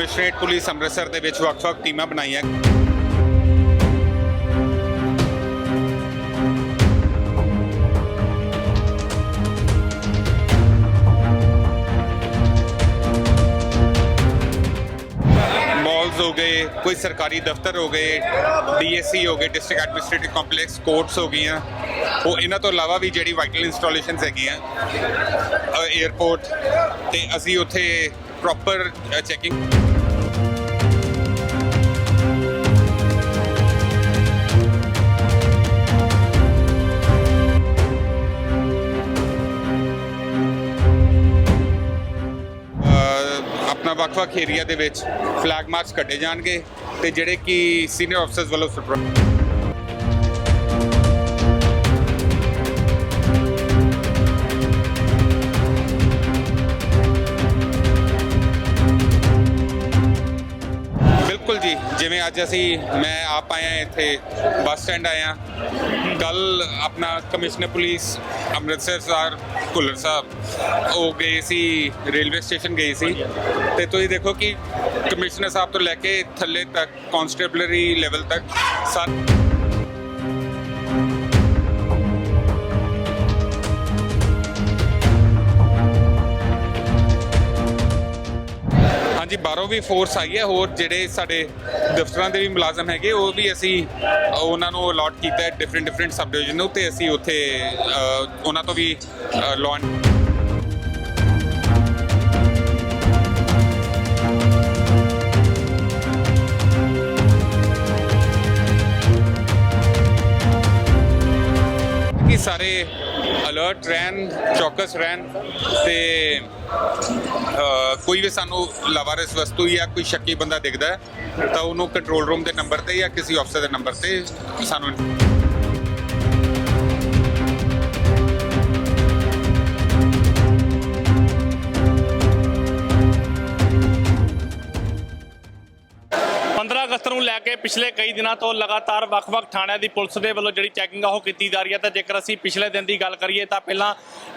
Commissionerate police Amritsar ਦੇ ਵਿੱਚ ਵੱਖ-ਵੱਖ ਟੀਮਾਂ ਬਣਾਈਆਂ। ਮਾਲਸ ਹੋ ਗਏ, ਕੋਈ ਸਰਕਾਰੀ ਦਫ਼ਤਰ ਹੋ ਗਏ ਡੀਐਸਸੀ ਹੋ ਗਏ ਡਿਸਟ੍ਰਿਕਟ ਐਡਮਿਨਿਸਟ੍ਰੇਟਿਵ ਕੰਪਲੈਕਸ ਕੋਰਟਸ ਹੋ ਗਈਆਂ। ਉਹ ਇਹਨਾਂ ਤੋਂ ਇਲਾਵਾ ਵੀ ਜਿਹੜੀ ਵਾਈਟਲ ਇੰਸਟਾਲੇਸ਼ਨਸ ਹੈਗੀਆਂ 에ਅਰਪੋਰਟ ਤੇ ਅਸੀਂ ਉੱਥੇ ਪ੍ਰੋਪਰ ਚੈਕਿੰਗ ਆਪਣਾ ਵੱਖ-ਵੱਖ ਏਰੀਆ ਦੇ ਵਿੱਚ ਫਲੈਗ ਮਾਰਚ ਕੱਢੇ ਜਾਣਗੇ ਤੇ ਜਿਹੜੇ ਕਿ ਸੀਨੀਅਰ ਅਫਸਰਸ ਵੱਲੋਂ ਜੀ ਜਿਵੇਂ ਅੱਜ ਅਸੀਂ, ਮੈਂ ਆਪ ਆਇਆ ਇੱਥੇ, ਬੱਸ ਸਟੈਂਡ ਆਇਆ। ਕੱਲ ਆਪਣਾ commissioner police, Amritsar sir Bhullar Sahib, ਉਹ ਗਏ ਸੀ, ਰੇਲਵੇ ਸਟੇਸ਼ਨ ਗਏ ਸੀ। ਤੇ ਤੁਸੀਂ ਦੇਖੋ ਕਿ ਕਮਿਸ਼ਨਰ ਸਾਹਿਬ ਤੋਂ ਲੈ ਕੇ ਥੱਲੇ ਤੱਕ ਕਨਸਟੇਬਲਰੀ ਲੈਵਲ ਤੱਕ ਸਾਰੇ ਬਾਹਰੋਂ ਵੀ ਫੋਰਸ ਆਈ ਹੈ, ਹੋਰ ਜਿਹੜੇ ਸਾਡੇ ਦਫ਼ਤਰਾਂ ਦੇ ਵੀ ਮੁਲਾਜ਼ਮ ਹੈਗੇ, ਉਹ ਵੀ ਅਸੀਂ ਉਹਨਾਂ ਨੂੰ ਅਲਾਟ ਕੀਤਾ ਹੈ ਡਿਫਰੈਂਟ ਡਿਫਰੈਂਟ ਸਬ ਡਿਵੀਜ਼ਨ ਨੂੰ ਤੇ ਅਸੀਂ ਉੱਥੇ ਉਹਨਾਂ ਤੋਂ ਵੀ ਲਾਅ ਸਾਰੇ ਅਲਰਟ, ਰਹਿਣ, ਚੌਕਸ ਰਹਿਣ ਤੇ ਕੋਈ ਵੀ ਸਾਨੂੰ ਲਾਵਾਰਿਸ ਵਸਤੂ ਜਾਂ ਕੋਈ ਸ਼ੱਕੀ ਬੰਦਾ ਦਿਖਦਾ ਤਾਂ ਉਹਨੂੰ ਕੰਟਰੋਲ ਰੂਮ ਦੇ ਨੰਬਰ ਤੇ ਜਾਂ ਕਿਸੇ ਅਫਸਰ ਦੇ ਨੰਬਰ ਤੇ ਸਾਨੂੰ ਅਗਸਤ ਨੂੰ ਲੈ ਕੇ ਪਿਛਲੇ ਕਈ ਦਿਨਾਂ ਤੋਂ ਲਗਾਤਾਰ ਵੱਖ-ਵੱਖ ਥਾਣਿਆਂ ਦੀ ਪੁਲਿਸ ਦੇ ਵੱਲੋਂ ਜਿਹੜੀ ਚੈਕਿੰਗ ਆ ਉਹ ਕੀਤੀ ਜਾ ਰਹੀ ਹੈ। ਤਾਂ ਜੇਕਰ ਅਸੀਂ ਪਿਛਲੇ ਦਿਨ ਦੀ ਗੱਲ ਕਰੀਏ ਤਾਂ ਪਹਿਲਾਂ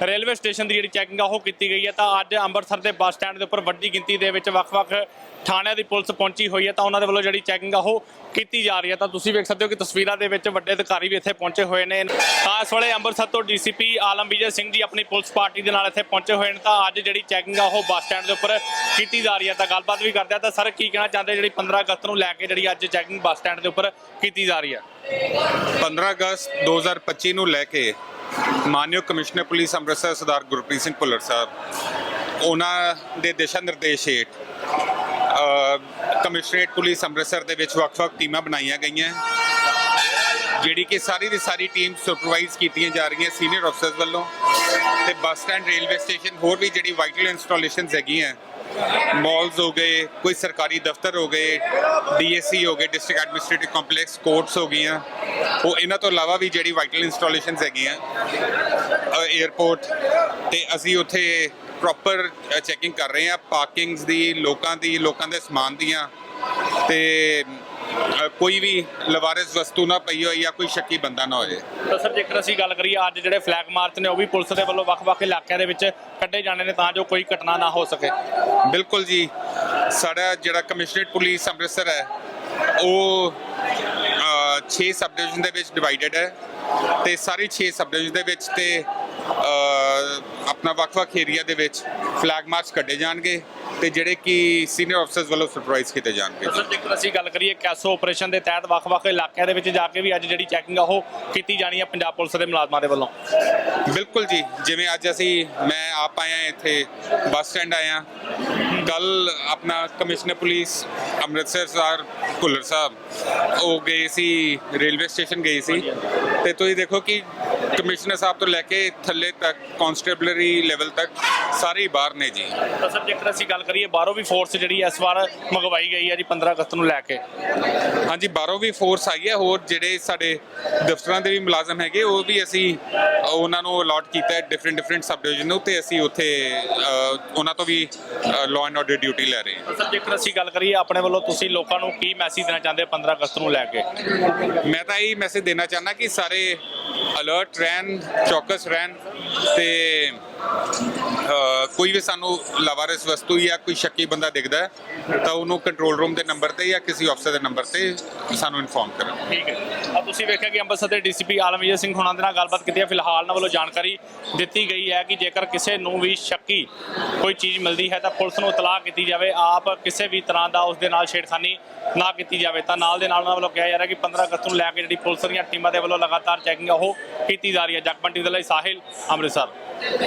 ਰੇਲਵੇ ਸਟੇਸ਼ਨ ਦੀ ਜਿਹੜੀ ਚੈਕਿੰਗ ਆ ਉਹ ਕੀਤੀ ਗਈ ਹੈ। ਤਾਂ ਅੱਜ ਅੰਮ੍ਰਿਤਸਰ ਦੇ ਬੱਸ ਸਟੈਂਡ ਦੇ ਉੱਪਰ ਵੱਡੀ ਗਿਣਤੀ ਦੇ ਵਿੱਚ ਵੱਖ-ਵੱਖ ਥਾਣਿਆਂ ਦੀ ਪੁਲਿਸ ਪਹੁੰਚੀ ਹੋਈ ਹੈ। ਤਾਂ ਉਹਨਾਂ ਦੇ ਵੱਲੋਂ ਜਿਹੜੀ ਚੈਕਿੰਗ ਆ ਉਹ ਕੀਤੀ ਜਾ ਰਹੀ ਹੈ। ਤਾਂ ਤੁਸੀਂ ਵੇਖ ਸਕਦੇ ਹੋ ਕਿ ਤਸਵੀਰਾਂ ਦੇ ਵਿੱਚ ਵੱਡੇ ਅਧਿਕਾਰੀ ਵੀ ਇੱਥੇ ਪਹੁੰਚੇ ਹੋਏ ਨੇ। ਤਾਂ ਇਸ ਵੇਲੇ ਅੰਮ੍ਰਿਤਸਰ ਤੋਂ ਡੀਸੀਪੀ ਆਲਮ ਵਿਜੇ ਸਿੰਘ ਜੀ ਆਪਣੀ ਪੁਲਿਸ ਪਾਰਟੀ ਦੇ ਨਾਲ ਇੱਥੇ ਪਹੁੰਚੇ ਹੋਏ ਨੇ। ਤਾਂ ਅੱਜ ਜਿਹੜੀ ਚੈਕਿੰਗ ਆ ਉਹ ਬੱਸ ਸਟੈਂਡ ਦੇ ਉੱਪਰ ਕੀਤੀ ਜਾ ਰਹੀ ਹੈ। ਤਾਂ ਗੱਲਬਾਤ ਵੀ ਕਰਦੇ ਆ ਤਾਂ ਸਰ, ਕੀ ਕਹਿਣਾ ਚਾਹੁੰਦੇ ਜਿਹੜੀ 15 ਅਗਸਤ ਨੂੰ ਲੈ ਕੇ ਜਿਹੜੀ ਅੱਜ ਚੈਕਿੰਗ ਬੱਸ ਸਟੈਂਡ ਦੇ ਉੱਪਰ ਕੀਤੀ ਜਾ ਰਹੀ ਹੈ? 15 ਅਗਸਤ 2025 ਨੂੰ ਲੈ ਕੇ ਮਾਨਯੋਗ ਕਮਿਸ਼ਨਰ ਪੁਲਿਸ ਅੰਮ੍ਰਿਤਸਰ ਸਰਦਾਰ ਗੁਰਪ੍ਰੀਤ ਸਿੰਘ ਭੁੱਲਰ ਸਾਹਿਬ, ਉਹਨਾਂ ਦੇ ਦਿਸ਼ਾ ਨਿਰਦੇਸ਼ ਹੇਠ ਕਮਿਸ਼ਨਰੇਟ ਪੁਲਿਸ ਅੰਮ੍ਰਿਤਸਰ ਦੇ ਵਿੱਚ ਵੱਖ-ਵੱਖ ਟੀਮਾਂ ਬਣਾਈਆਂ ਗਈਆਂ। ਜਿਹੜੀ ਕਿ ਸਾਰੀ ਦੀ ਸਾਰੀ ਟੀਮ ਸੁਪਰਵਾਈਜ਼ ਕੀਤੀਆਂ ਜਾ ਰਹੀਆਂ ਸੀਨੀਅਰ ਅਫਸਰਸ ਵੱਲੋਂ ਤੇ ਬੱਸ ਸਟੈਂਡ ਰੇਲਵੇ ਸਟੇਸ਼ਨ ਹੋਰ ਵੀ ਜਿਹੜੀ ਵਾਈਟਲ ਇੰਸਟਾਲੇਸ਼ਨਸ ਹੈਗੀਆਂ ਮਾਲਸ ਹੋ ਗਏ, ਕੋਈ ਸਰਕਾਰੀ ਦਫ਼ਤਰ ਹੋ ਗਏ ਡੀਐਸਸੀ ਹੋ ਗਏ ਡਿਸਟ੍ਰਿਕਟ ਐਡਮਿਨਿਸਟ੍ਰੇਟਿਵ ਕੰਪਲੈਕਸ ਕੋਰਟਸ ਹੋ ਗਈਆਂ। ਉਹ ਇਹਨਾਂ ਤੋਂ ਇਲਾਵਾ ਵੀ ਜਿਹੜੀ ਵਾਈਟਲ ਇੰਸਟਾਲੇਸ਼ਨਸ ਹੈਗੀਆਂ 에ਅਰਪੋਰਟ ਤੇ ਅਸੀਂ ਉੱਥੇ ਪ੍ਰੋਪਰ ਚੈਕਿੰਗ ਕਰ ਰਹੇ ਹਾਂ ਪਾਰਕਿੰਗਸ ਦੀ, ਲੋਕਾਂ ਦੀ, ਲੋਕਾਂ ਦੇ ਸਮਾਨ ਦੀਆਂ। ਤੇ ਕੋਈ ਵੀ ਲਵਾਰਿਸ ਵਸਤੂ ਨਾ ਪਈ ਹੋਈ ਜਾਂ ਕੋਈ ਸ਼ੱਕੀ ਬੰਦਾ ਨਾ ਹੋਏ। ਤਾਂ ਸਰ ਜੇਕਰ ਅਸੀਂ ਗੱਲ ਕਰੀਏ ਅੱਜ ਜਿਹੜੇ ਫਲੈਗ ਮਾਰਚ ਨੇ ਉਹ ਵੀ ਪੁਲਿਸ ਦੇ ਵੱਲੋਂ ਵੱਖ-ਵੱਖ ਇਲਾਕਿਆਂ ਦੇ ਵਿੱਚ ਕੱਢੇ ਜਾਣੇ ਨੇ ਤਾਂ ਜੋ ਕੋਈ ਘਟਨਾ ਨਾ ਹੋ ਸਕੇ। ਬਿਲਕੁਲ ਜੀ। ਸਾਡਾ ਜਿਹੜਾ ਕਮਿਸ਼ਨਰੇਟ ਪੁਲਿਸ ਅੰਮ੍ਰਿਤਸਰ ਹੈ ਉਹ 6 ਸਬ ਡਿਵੀਜ਼ਨ ਦੇ ਵਿੱਚ ਡਿਵਾਈਡਡ ਹੈ ਤੇ ਸਾਰੀ 6 ਸਬ ਡਿਵੀਜ਼ਨ ਦੇ ਵਿੱਚ ਤੇ ਆਪਣਾ ਵੱਖ-ਵੱਖ ਏਰੀਆ ਦੇ ਵਿੱਚ ਫਲੈਗ ਮਾਰਚ ਕੱਢੇ ਜਾਣਗੇ ਤੇ ਜਿਹੜੇ ਕਿ ਸੀਨੀਅਰ ਅਫਸਰਸ ਵੱਲੋਂ ਸਰਪ੍ਰਾਈਜ਼ ਕੀਤੇ ਜਾਣਗੇ। ਸਰ ਜੇਕਰ ਅਸੀਂ ਗੱਲ ਕਰੀਏ ਕੈਸੋ ਆਪਰੇਸ਼ਨ ਦੇ ਤਹਿਤ ਵੱਖ-ਵੱਖ ਇਲਾਕਿਆਂ ਦੇ ਵਿੱਚ ਜਾ ਕੇ ਵੀ ਅੱਜ ਜਿਹੜੀ ਚੈਕਿੰਗ ਆ ਉਹ ਕੀਤੀ ਜਾਣੀ ਹੈ ਪੰਜਾਬ ਪੁਲਿਸ ਦੇ ਮੁਲਾਜ਼ਮਾਂ ਦੇ ਵੱਲੋਂ? ਬਿਲਕੁਲ ਜੀ ਜਿਵੇਂ ਅੱਜ ਅਸੀਂ ਮੈਂ ਆਪ ਆਇਆ ਇੱਥੇ ਬੱਸ ਸਟੈਂਡ ਆਇਆ। ਕੱਲ ਆਪਣਾ commissioner police Amritsar sir Bhullar Sahib ਉਹ ਗਏ ਸੀ ਰੇਲਵੇ ਸਟੇਸ਼ਨ ਗਏ ਸੀ। ਤੇ ਤੁਸੀਂ ਦੇਖੋ ਕਿ ਕਮਿਸ਼ਨਰ ਸਾਹਿਬ ਤੋਂ ਲੈ ਕੇ ਥੱਲੇ ਤੱਕ ਕਨਸਟੇਬਲਰੀ ਲੈਵਲ ਤੱਕ ਸਾਰੇ ਹੀ ਬਾਹਰ ਨੇ ਜੀ। ਤਾਂ ਸਰ ਜੇਕਰ ਅਸੀਂ ਗੱਲ ਕਰੀਏ ਬਾਹਰੋਂ ਵੀ ਫੋਰਸ ਜਿਹੜੀ ਇਸ ਵਾਰ ਮੰਗਵਾਈ ਗਈ ਹੈ ਜੀ 15 ਅਗਸਤ ਨੂੰ ਲੈ ਕੇ। ਹਾਂਜੀ ਬਾਹਰੋਂ ਵੀ ਫੋਰਸ ਆਈ ਹੈ ਹੋਰ ਜਿਹੜੇ ਸਾਡੇ ਦਫ਼ਤਰਾਂ ਦੇ ਵੀ ਮੁਲਾਜ਼ਮ ਹੈਗੇ ਉਹ ਵੀ ਅਸੀਂ ਉਹਨਾਂ ਨੂੰ ਅਲਾਟ ਕੀਤਾ ਹੈ ਡਿਫਰੈਂਟ ਡਿਫਰੈਂਟ ਸਬ ਡਿਵੀਜ਼ਨ ਨੂੰ ਤੇ ਅਸੀਂ ਉੱਥੇ ਉਹਨਾਂ ਤੋਂ ਵੀ ਲਾਅ ਐਂਡ ਆਰਡਰ ਡਿਊਟੀ ਲੈ ਰਹੇ ਹਾਂ। ਜੇਕਰ ਅਸੀਂ ਗੱਲ ਕਰੀਏ ਆਪਣੇ ਵੱਲੋਂ ਤੁਸੀਂ ਲੋਕਾਂ ਨੂੰ ਕੀ ਮੈਸੇਜ ਦੇਣਾ ਚਾਹੁੰਦੇ ਹੋ 15 ਅਗਸਤ ਨੂੰ ਲੈ ਕੇ? ਮੈਂ ਤਾਂ ਇਹ ਮੈਸੇਜ ਦੇਣਾ ਚਾਹੁੰਦਾ ਕਿ ਸਾਰੇ ਅਲਰਟ ਰਹਿਣ ਚੌਕਸ ਰਹਿਣ ਤੇ ਅ, ਕੋਈ ਵੀ ਸਾਨੂੰ ਲਾਵਾਰਿਸ ਵਸਤੂ ਜਾਂ ਕੋਈ ਸ਼ੱਕੀ ਬੰਦਾ ਦਿਖਦਾ ਹੈ, ਤਾਂ ਉਹਨੂੰ ਕੰਟਰੋਲ ਰੂਮ ਦੇ ਨੰਬਰ ਤੇ ਜਾਂ ਕਿਸੇ ਅਫਸਰ ਦੇ ਨੰਬਰ ਤੇ ਸਾਨੂੰ ਇਨਫੋਰਮ ਕਰਨ ਠੀਕ ਹੈ ਆ ਤੁਸੀਂ ਵੇਖਿਆ ਕਿ ਅੰਮ੍ਰਿਤਸਰ ਦੇ ਡੀਸੀਪੀ ਆਲਮਜੀਤ ਸਿੰਘ ਹੁਣਾਂ ਦੇ ਨਾਲ ਗੱਲਬਾਤ ਕੀਤੀ ਹੈ। ਫਿਲਹਾਲ ਉਹਨਾਂ ਵੱਲੋਂ ਜਾਣਕਾਰੀ ਦਿੱਤੀ ਗਈ ਹੈ ਕਿ ਜੇਕਰ ਕਿਸੇ ਨੂੰ ਵੀ ਸ਼ੱਕੀ ਕੋਈ ਚੀਜ਼ ਮਿਲਦੀ ਹੈ ਤਾਂ ਪੁਲਿਸ ਨੂੰ ਇਤਲਾਹ ਕੀਤੀ ਜਾਵੇ। ਆਪ ਕਿਸੇ ਵੀ ਤਰ੍ਹਾਂ ਦਾ ਉਸ ਦੇ ਨਾਲ ਛੇੜਖਾਨੀ ਨਾ ਕੀਤੀ ਜਾਵੇ। ਤਾਂ ਨਾਲ ਦੇ ਨਾਲ ਉਹਨਾਂ ਵੱਲੋਂ ਕਿਹਾ ਜਾ ਰਿਹਾ ਕਿ 15 ਅਗਸਤ ਨੂੰ ਲੈ ਕੇ ਜਿਹੜੀ ਪੁਲਿਸ ਦੀਆਂ ਟੀਮਾਂ ਦੇ ਵੱਲੋਂ ਲਗਾਤਾਰ ਚੈਕਿੰਗ ਉਹ ਕੀਤੀ ਜਾ ਰਹੀ ਹੈ। ਜਗਮਨ ਟੀਵੀ ਦੇ ਲਈ ਸਾਹਿਲ ਅੰਮ੍ਰਿਤਸਰ।